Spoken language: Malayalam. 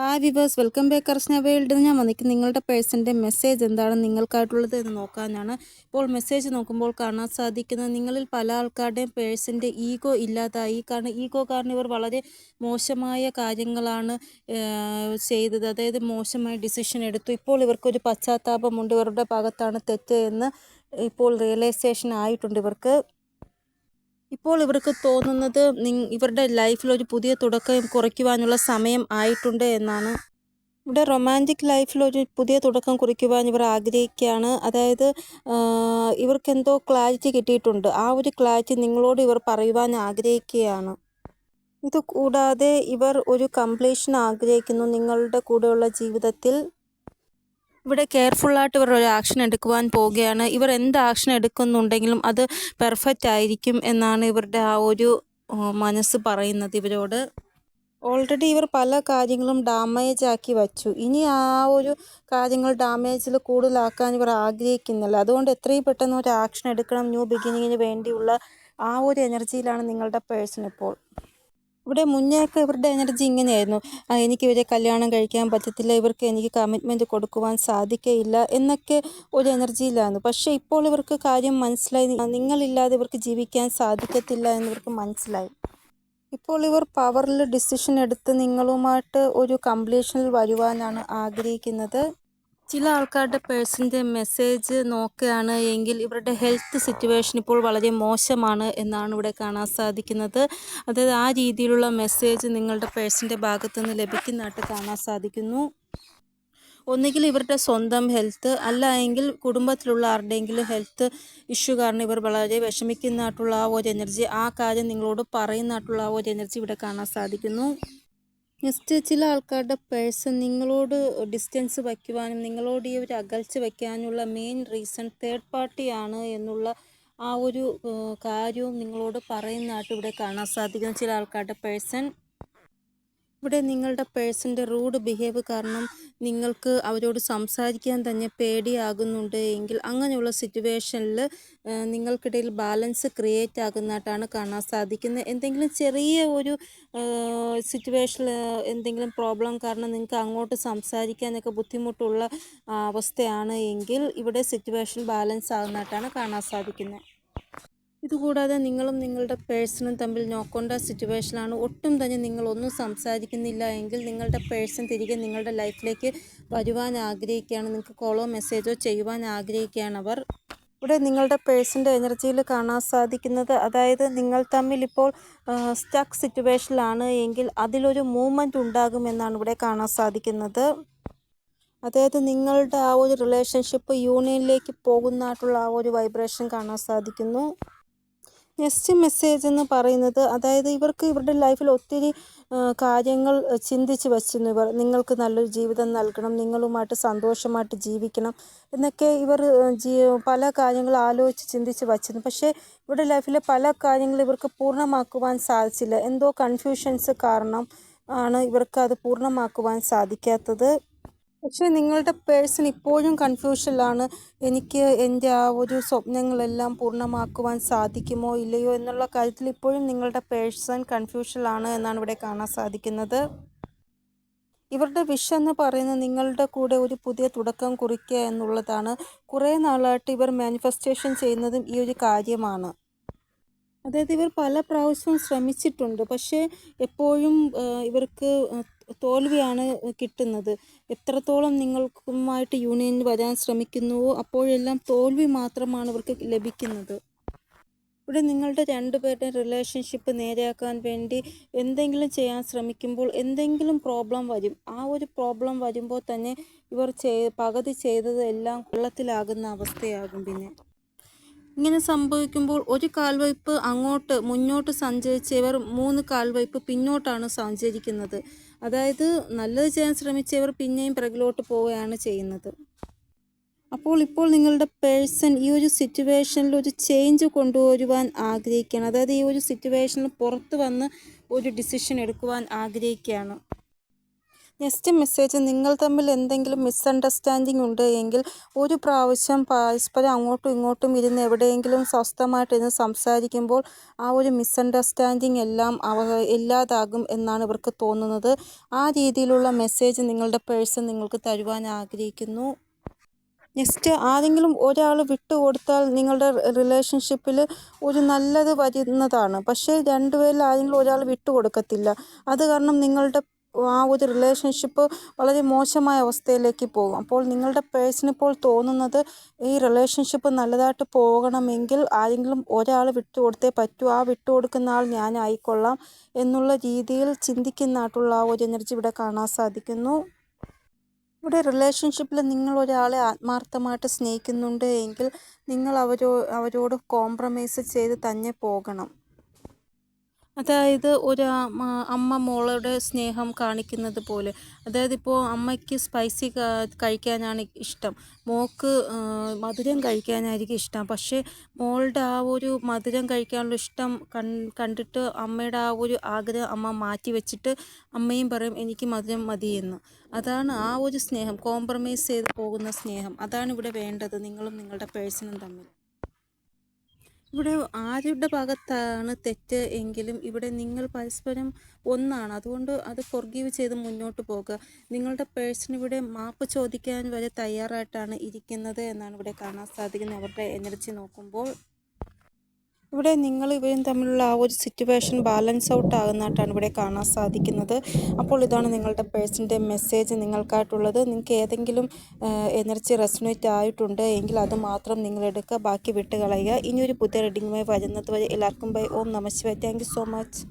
Hi viewers welcome back Karshana world ഞാൻ വന്നിരിക്കും നിങ്ങളുടെ പേഴ്സന്റെ മെസ്സേജ് എന്താണ്? നിങ്ങൾക്കായിട്ടുള്ളത് എന്ന് നോക്കാനാണ്. ഇപ്പോൾ മെസ്സേജ് നോക്കുമ്പോൾ കാണാൻ സാധിക്കുന്നത് നിങ്ങളിൽ പല ആൾക്കാരുടെയും പേഴ്സന്റെ ഈഗോ ഇല്ലാതായി. കാരണം ഈഗോ കാരണം ഇവർ വളരെ മോശമായ കാര്യങ്ങളാണ് ചെയ്തത്. അതായത് മോശമായ ഡിസിഷൻ എടുത്തു. ഇപ്പോൾ ഇവർക്കൊരു പശ്ചാത്താപമുണ്ട്. ഇവരുടെ ഭാഗത്താണ് തെറ്റ് എന്ന് ഇപ്പോൾ റിയലൈസേഷൻ ആയിട്ടുണ്ട് ഇവർക്ക്. ഇപ്പോൾ ഇവർക്ക് തോന്നുന്നത് ഇവരുടെ ലൈഫിൽ ഒരു പുതിയ തുടക്കം കുറിക്കുവാനുള്ള സമയം ആയിട്ടുണ്ട് എന്നാണ്. ഇവിടെ റൊമാന്റിക് ലൈഫിൽ ഒരു പുതിയ തുടക്കം കുറിക്കുവാൻ ഇവർ ആഗ്രഹിക്കുകയാണ്. അതായത് ഇവർക്ക് എന്തോ ക്ലാരിറ്റി കിട്ടിയിട്ടുണ്ട്. ആ ഒരു ക്ലാരിറ്റി നിങ്ങളോട് ഇവർ പറയുവാൻ ആഗ്രഹിക്കുകയാണ്. ഇത് കൂടാതെ ഇവർ ഒരു കംപ്ലീഷൻ ആഗ്രഹിക്കുന്നു നിങ്ങളുടെ കൂടെയുള്ള ജീവിതത്തിൽ. ഇവിടെ കെയർഫുള്ളായിട്ട് ഇവർ ഒരു ആക്ഷൻ എടുക്കുവാൻ പോവുകയാണ്. ഇവർ എന്ത് ആക്ഷൻ എടുക്കുന്നുണ്ടെങ്കിലും അത് പെർഫെക്റ്റ് ആയിരിക്കും എന്നാണ് ഇവരുടെ ആ ഒരു മനസ്സ് പറയുന്നത് ഇവരോട്. ഓൾറെഡി ഇവർ പല കാര്യങ്ങളും ഡാമേജ് ആക്കി വച്ചു. ഇനി ആ ഒരു കാര്യങ്ങൾ ഡാമേജിൽ കൂടുതലാക്കാൻ ഇവർ ആഗ്രഹിക്കുന്നില്ല. അതുകൊണ്ട് എത്രയും പെട്ടെന്ന് ഒരു ആക്ഷൻ എടുക്കണം ന്യൂ ബിഗിനിങ്ങിന് വേണ്ടിയുള്ള ആ ഒരു എനർജിയിലാണ് നിങ്ങളുടെ പേഴ്സൺ ഇപ്പോൾ. ഇവിടെ മുന്നേയൊക്കെ ഇവരുടെ എനർജി ഇങ്ങനെയായിരുന്നു. എനിക്ക് ഇവരെ കല്യാണം കഴിക്കാൻ പറ്റത്തില്ല ഇവർക്ക് എനിക്ക് കമ്മിറ്റ്മെന്റ് കൊടുക്കുവാൻ സാധിക്കയില്ല എന്നൊക്കെ ഒരു എനർജിയിലായിരുന്നു പക്ഷേ ഇപ്പോൾ ഇവർക്ക് കാര്യം മനസ്സിലായി. നിങ്ങളില്ലാതെ ഇവർക്ക് ജീവിക്കാൻ സാധിക്കത്തില്ല എന്നിവർക്ക് മനസ്സിലായി. ഇപ്പോൾ ഇവർ പവറിൽ ഡിസിഷൻ എടുത്ത് നിങ്ങളുമായിട്ട് ഒരു കംപ്ലീഷനിൽ വരുവാനാണ് ആഗ്രഹിക്കുന്നത്. ചില ആൾക്കാരുടെ പേഴ്സിന്റെ മെസ്സേജ് നോക്കുകയാണ് എങ്കിൽ ഇവരുടെ ഹെൽത്ത് സിറ്റുവേഷൻ ഇപ്പോൾ വളരെ മോശമാണ് എന്നാണ് ഇവിടെ കാണാൻ സാധിക്കുന്നത്. അതായത് ആ രീതിയിലുള്ള മെസ്സേജ് നിങ്ങളുടെ പേഴ്സിന്റെ ഭാഗത്തുനിന്ന് ലഭിക്കുന്നതായിട്ട് കാണാൻ സാധിക്കുന്നു. ഒന്നുകിൽ ഇവരുടെ സ്വന്തം ഹെൽത്ത് അല്ല എങ്കിൽ കുടുംബത്തിലുള്ള ആരുടെയെങ്കിലും ഹെൽത്ത് ഇഷ്യൂ കാരണം ഇവർ വളരെ വിഷമിക്കുന്നതായിട്ടുള്ള ആ ഒരു എനർജി ആ കാര്യം നിങ്ങളോട് പറയുന്നതായിട്ടുള്ള ആ ഒരു എനർജി ഇവിടെ കാണാൻ സാധിക്കുന്നു. നെക്സ്റ്റ് ചില ആൾക്കാരുടെ പേഴ്സൺ നിങ്ങളോട് ഡിസ്റ്റൻസ് വയ്ക്കുവാനും നിങ്ങളോട് ഈ ഒരു അകൽച്ച വയ്ക്കാനുള്ള മെയിൻ റീസൺ തേർഡ് പാർട്ടിയാണ് എന്നുള്ള ആ ഒരു കാര്യവും നിങ്ങളോട് പറയുന്നതായിട്ട് ഇവിടെ കാണാൻ സാധിക്കും ചില ആൾക്കാരുടെ പേഴ്സൺ ഇവിടെ നിങ്ങളുടെ പേഴ്സന്റെ റൂഡ് ബിഹേവ് കാരണം നിങ്ങൾക്ക് അവരോട് സംസാരിക്കാൻ തന്നെ പേടിയാകുന്നുണ്ട് എങ്കിൽ അങ്ങനെയുള്ള സിറ്റുവേഷനിൽ നിങ്ങൾക്കിടയിൽ ബാലൻസ് ക്രിയേറ്റ് ആകുന്നതായിട്ടാണ് കാണാൻ സാധിക്കുന്നത്. എന്തെങ്കിലും ചെറിയ ഒരു സിറ്റുവേഷൻ എന്തെങ്കിലും പ്രോബ്ലം കാരണം നിങ്ങൾക്ക് അങ്ങോട്ട് സംസാരിക്കാനൊക്കെ ബുദ്ധിമുട്ടുള്ള അവസ്ഥയാണ് എങ്കിൽ ഇവിടെ സിറ്റുവേഷൻ ബാലൻസ് ആകുന്നതായിട്ടാണ് കാണാൻ സാധിക്കുന്നത്. ഇതുകൂടാതെ നിങ്ങളും നിങ്ങളുടെ പേഴ്സണും തമ്മിൽ നോക്കേണ്ട സിറ്റുവേഷനാണ് ഒട്ടും തന്നെ നിങ്ങളൊന്നും സംസാരിക്കുന്നില്ല എങ്കിൽ നിങ്ങളുടെ പേഴ്സൺ തിരികെ നിങ്ങളുടെ ലൈഫിലേക്ക് വരുവാൻ ആഗ്രഹിക്കുകയാണ്. നിങ്ങൾക്ക് കോളോ മെസ്സേജോ ചെയ്യുവാൻ ആഗ്രഹിക്കുകയാണ് അവർ. ഇവിടെ നിങ്ങളുടെ പേഴ്സന്റെ എനർജിയിൽ കാണാൻ സാധിക്കുന്നത് അതായത് നിങ്ങൾ തമ്മിൽ ഇപ്പോൾ സ്റ്റക്ക് സിറ്റുവേഷനിലാണ് എങ്കിൽ അതിലൊരു മൂവ്മെന്റ് ഉണ്ടാകുമെന്നാണ് ഇവിടെ കാണാൻ സാധിക്കുന്നത്. അതായത് നിങ്ങളുടെ ആ ഒരു റിലേഷൻഷിപ്പ് യൂണിയനിലേക്ക് പോകുന്നതായിട്ടുള്ള ആ ഒരു വൈബ്രേഷൻ കാണാൻ സാധിക്കുന്നു. നെക്സ്റ്റ് മെസ്സേജ് എന്ന് പറയുന്നത് അതായത് ഇവർക്ക് ഇവരുടെ ലൈഫിൽ ഒത്തിരി കാര്യങ്ങൾ ചിന്തിച്ച് വച്ചിരുന്നു. ഇവർ നിങ്ങൾക്ക് നല്ലൊരു ജീവിതം നൽകണം നിങ്ങളുമായിട്ട് സന്തോഷമായിട്ട് ജീവിക്കണം എന്നൊക്കെ ഇവർ പല കാര്യങ്ങൾ ആലോചിച്ച് ചിന്തിച്ച് വച്ചിരുന്നു. പക്ഷേ ഇവരുടെ ലൈഫിലെ പല കാര്യങ്ങളും ഇവർക്ക് പൂർണമാക്കുവാൻ സാധിച്ചില്ല. എന്തോ കൺഫ്യൂഷൻസ് കാരണം ആണ് ഇവർക്ക് അത് പൂർണമാക്കുവാൻ സാധിക്കാത്തത്. പക്ഷേ നിങ്ങളുടെ പേഴ്സൺ ഇപ്പോഴും കൺഫ്യൂഷനിലാണ്. എനിക്ക് എന്റെ ആ ഒരു സ്വപ്നങ്ങളെല്ലാം പൂർണമാക്കുവാൻ സാധിക്കുമോ ഇല്ലയോ എന്നുള്ള കാര്യത്തിൽ ഇപ്പോഴും നിങ്ങളുടെ പേഴ്സൺ കൺഫ്യൂഷനിലാണ് എന്നാണ് ഇവിടെ കാണാൻ സാധിക്കുന്നത്. ഇവരുടെ വിഷ് എന്ന് പറയുന്നത് നിങ്ങളുടെ കൂടെ ഒരു പുതിയ തുടക്കം കുറിക്കുക എന്നുള്ളതാണ്. കുറേ നാളായിട്ട് ഇവർ മാനിഫെസ്റ്റേഷൻ ചെയ്യുന്നതും ഈ ഒരു കാര്യമാണ്. അതായത് ഇവർ പല പ്രാവശ്യവും ശ്രമിച്ചിട്ടുണ്ട്. പക്ഷേ എപ്പോഴും ഇവർക്ക് തോൽവിയാണ് കിട്ടുന്നത്. എത്രത്തോളം നിങ്ങൾക്കുമായിട്ട് യൂണിയനിൽ വരാൻ ശ്രമിക്കുന്നുവോ അപ്പോഴെല്ലാം തോൽവി മാത്രമാണ് ഇവർക്ക് ലഭിക്കുന്നത്. ഇവിടെ നിങ്ങളുടെ രണ്ടുപേരുടെ റിലേഷൻഷിപ്പ് നേരെയാക്കാൻ വേണ്ടി എന്തെങ്കിലും ചെയ്യാൻ ശ്രമിക്കുമ്പോൾ എന്തെങ്കിലും പ്രോബ്ലം വരും. ആ ഒരു പ്രോബ്ലം വരുമ്പോൾ തന്നെ ഇവർ ചെയ് പകുതി ചെയ്തത് എല്ലാം വെള്ളത്തിലാകുന്ന അവസ്ഥയാകും പിന്നെ. ഇങ്ങനെ സംഭവിക്കുമ്പോൾ ഒരു കാൽവയ്പ് അങ്ങോട്ട് മുന്നോട്ട് സഞ്ചരിച്ചവർ മൂന്ന് കാൽവയ്പ് പിന്നോട്ടാണ് സഞ്ചരിക്കുന്നത്. അതായത് നല്ലത് ചെയ്യാൻ ശ്രമിച്ചവർ പിന്നെയും പിറകിലോട്ട് പോവുകയാണ് ചെയ്യുന്നത്. അപ്പോൾ ഇപ്പോൾ നിങ്ങളുടെ പേഴ്സൺ ഈ ഒരു സിറ്റുവേഷനിൽ ഒരു ചേഞ്ച് കൊണ്ടുവരുവാൻ ആഗ്രഹിക്കുകയാണ്. അതായത് ഈ ഒരു സിറ്റുവേഷനിൽ പുറത്ത് വന്ന് ഒരു ഡിസിഷൻ എടുക്കുവാൻ ആഗ്രഹിക്കുകയാണ്. നെക്സ്റ്റ് മെസ്സേജ് നിങ്ങൾ തമ്മിൽ എന്തെങ്കിലും മിസ്അണ്ടർസ്റ്റാൻഡിംഗ് ഉണ്ട് എങ്കിൽ ഒരു പ്രാവശ്യം പരസ്പരം അങ്ങോട്ടും ഇങ്ങോട്ടും ഇരുന്ന് എവിടെയെങ്കിലും സ്വസ്ഥമായിട്ടിരുന്ന് സംസാരിക്കുമ്പോൾ ആ ഒരു മിസ്അണ്ടർസ്റ്റാൻഡിംഗ് എല്ലാം അവ ഇല്ലാതാകും എന്നാണ് ഇവർക്ക് തോന്നുന്നത്. ആ രീതിയിലുള്ള മെസ്സേജ് നിങ്ങളുടെ പേഴ്സൺ നിങ്ങൾക്ക് തരുവാൻ ആഗ്രഹിക്കുന്നു. നെക്സ്റ്റ് ആരെങ്കിലും ഒരാൾ വിട്ടു കൊടുത്താൽ നിങ്ങളുടെ റിലേഷൻഷിപ്പിൽ ഒരു നല്ലത് വരുന്നതാണ്. പക്ഷേ രണ്ടുപേരിൽ ആരെങ്കിലും ഒരാൾ വിട്ടുകൊടുക്കത്തില്ല അത് കാരണം നിങ്ങളുടെ ആ ഒരു റിലേഷൻഷിപ്പ് വളരെ മോശമായ അവസ്ഥയിലേക്ക് പോകും. അപ്പോൾ നിങ്ങളുടെ പേഴ്സൺ ഇപ്പോൾ തോന്നുന്നത് ഈ റിലേഷൻഷിപ്പ് നല്ലതായിട്ട് പോകണമെങ്കിൽ ആരെങ്കിലും ഒരാൾ വിട്ടുകൊടുത്തേ പറ്റൂ. ആ വിട്ടുകൊടുക്കുന്ന ആൾ ഞാനായിക്കൊള്ളാം എന്നുള്ള രീതിയിൽ ചിന്തിക്കുന്നതായിട്ടുള്ള ആ ഒരു എനർജി ഇവിടെ കാണാൻ സാധിക്കുന്നു. ഇവിടെ റിലേഷൻഷിപ്പിൽ നിങ്ങൾ ഒരാളെ ആത്മാർത്ഥമായിട്ട് സ്നേഹിക്കുന്നുണ്ട് എങ്കിൽ നിങ്ങൾ അവരോ അവരോട് കോംപ്രമൈസ് ചെയ്ത് തന്നെ പോകണം. അതായത് ഒരു അമ്മ മോളുടെ സ്നേഹം കാണിക്കുന്നത് പോലെ. അതായത് ഇപ്പോൾ അമ്മയ്ക്ക് സ്പൈസി കഴിക്കാനാണ് ഇഷ്ടം. മോൾക്ക് മധുരം കഴിക്കാനായിരിക്കും ഇഷ്ടം. പക്ഷേ മോളുടെ ആ ഒരു മധുരം കഴിക്കാനുള്ള ഇഷ്ടം കണ്ടിട്ട് അമ്മയുടെ ആ ഒരു ആഗ്രഹം അമ്മ മാറ്റി വെച്ചിട്ട് അമ്മയും പറയും എനിക്ക് മധുരം മതിയെന്ന് അതാണ് ആ ഒരു സ്നേഹം കോംപ്രമൈസ് ചെയ്ത് പോകുന്ന സ്നേഹം. അതാണ് ഇവിടെ വേണ്ടത്. നിങ്ങളും നിങ്ങളുടെ പേഴ്സണും തമ്മിൽ. ഇവിടെ ആരുടെ ഭാഗത്താണ് തെറ്റ് എങ്കിലും ഇവിടെ നിങ്ങൾ പരസ്പരം ഒന്നാണ്. അതുകൊണ്ട് അത് ഫൊർഗീവ് ചെയ്ത് മുന്നോട്ട് പോകുക. നിങ്ങളുടെ പേഴ്സൺ ഇവിടെ മാപ്പ് ചോദിക്കാൻ വരെ തയ്യാറായിട്ടാണ് ഇരിക്കുന്നത് എന്നാണ് ഇവിടെ കാണാൻ സാധിക്കുന്നത്. അവരുടെ എനർജി നോക്കുമ്പോൾ ഇവിടെ നിങ്ങൾ ഇവരും തമ്മിലുള്ള ആ ഒരു സിറ്റുവേഷൻ ബാലൻസ് ഔട്ട് ആകുന്നതായിട്ടാണ് ഇവിടെ കാണാൻ സാധിക്കുന്നത്. അപ്പോൾ ഇതാണ് നിങ്ങളുടെ പേഴ്സന്റെ മെസ്സേജ് നിങ്ങൾക്കായിട്ടുള്ളത്. നിങ്ങൾക്ക് ഏതെങ്കിലും എനർജി റെസണേറ്റ് ആയിട്ടുണ്ട് എങ്കിൽ അത് മാത്രം നിങ്ങൾ എടുക്കുക ബാക്കി വിട്ട് കളയുക ഇനിയൊരു പുതിയ റീഡിങ്ങുമായി വരുന്നത് വരെ എല്ലാവർക്കും ബൈ ഓം നമസ്വേ താങ്ക് സോ മച്ച്